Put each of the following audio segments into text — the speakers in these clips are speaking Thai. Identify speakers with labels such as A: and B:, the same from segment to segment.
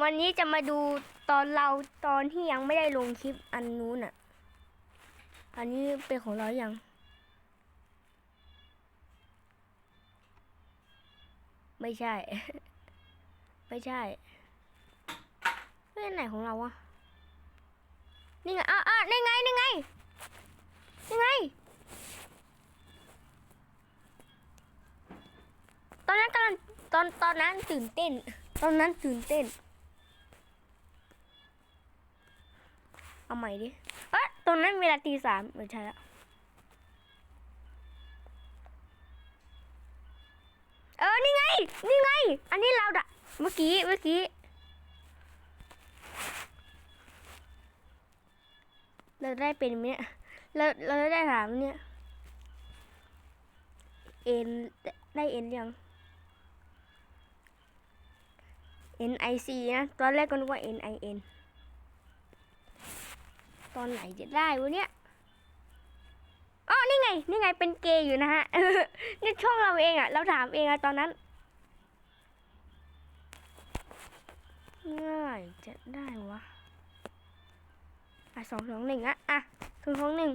A: วันนี้จะมาดูตอนเราตอนที่ยังไม่ได้ลงคลิปอันนู้นอะ อันนี้เป็นของเรายัง ไม่ใช่ ไม่ใช่เฮ้ยอันไหนของเราวะ นี่ไง อะอะนี่ไง นี่ไง นี่ไง ตอนนั้นกำลังตอนตอนนั้นตื่นเต้น ตอนนั้นตื่นเต้น เอาใหม่ดิ เอ๊ะตอนนั้นเวลาตีสามไม่ใช่แล้วเออ นี่ไง นี่ไง อันนี้เราดะเมื่อกี้ เมื่อกี้ เราได้เป็นไหมเนี่ย เรา เราได้ถามเนี่ย เอ็น ได้เอ็นยัง N I C นะ ตอนแรกก็นึกว่า N I N ตอนไหนจะได้วะเนี่ยอ๋อนี่ไง นี่ไงเป็นเกย์อยู่นะฮะนี่ช่องเราเองอะเราถามเองอะตอนนั้น ง่ายจะได้วะ อะสองสองหนึ่งอะอะสองสองหนึ่ง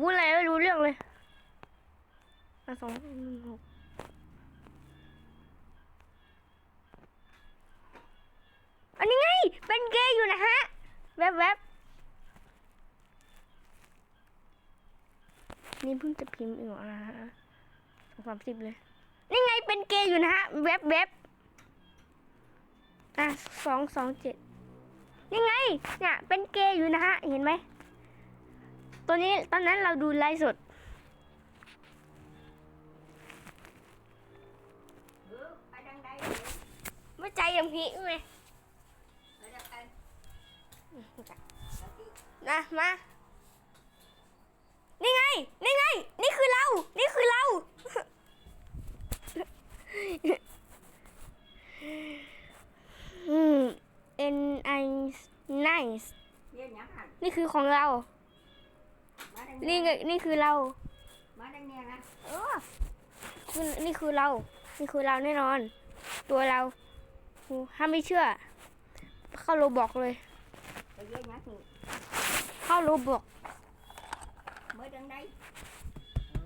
A: พูดอะไรไม่รู้เรื่องเลยอะสองหนึ่งหก อันนี้ไง เป็นเกย์อยู่นะฮะ แวบแวบนี่เพิ่งจะพิมพ์เองเหรอนะฮะสองสามสิบเลย นี่ไงเป็นเกย์อยู่นะฮะ แวบแวบอะสองสองเจ็ดนี่ไง เนี่ย เป็นเกย์อยู่นะฮะ เห็นไหม ตัวนี้ตอนนั้นเราดูไลฟ์สด
B: Ừ, ai đang đây
A: ไม่ใจอย่างพี่ไง
B: Ở đâu anh?
A: นะมานี่ไง นี่ไง นี่คือเรา นี่คือเรา อืม N I nice
B: Nghe nhắn anh
A: นี่คือของเรา
B: Má đang
A: นี่
B: nghe
A: ไงนี่คือเรา
B: Má đang nghe anh
A: เออคือนี่คือเรา นี่คือเราแน่นอน ตัวเราโอ้ถ้าไม่เชื่อ เข้าโรบอกเลย
B: Rồi nghe nhắn thì
A: เข้าโรบอก
B: mới đang đây Ừ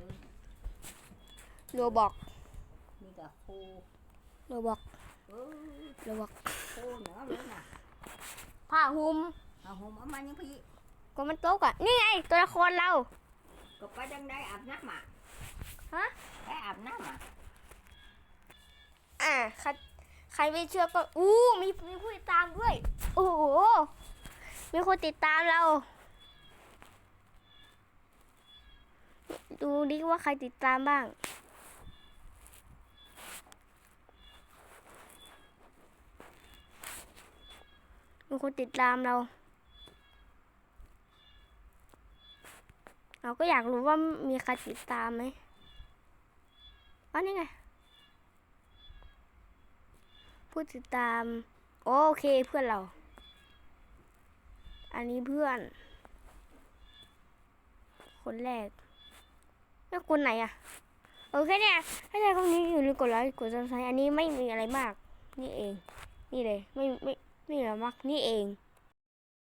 A: โรบอก
B: Như cả khô
A: โรบอก
B: Ừ
A: โรบอก
B: khô nữa nữa nè
A: ผ้าหุม
B: Mà hôm ở mai những cái
A: ก็มันโต๊ะอะ นี่ไง ตัวละครเรา
B: Cục ở đang đây ạp nắp mà
A: ฮะ
B: Cái ạp nắp mà
A: อ่าใครใครไม่เชื่อก็อู้มีมีผู้ติดตามด้วย โอ้โห มีคนติดตามเรา ดูดิว่าใครติดตามบ้าง มีคนติดตามเรา เราก็อยากรู้ว่ามีใครติดตามไหมอ๋อนี่ไง ผู้ติดตาม โอเคเพื่อนเรา อันนี้เพื่อน คนแรก แล้วคนไหนอะโอเคเนี่ยถ้าใครคนนี้อยู่ลืมกดไลค์กดซับสไครต์อันนี้ไม่มีอะไรมาก นี่เอง นี่เลย ไม่ไม่ไม่อะไรมาก นี่เอง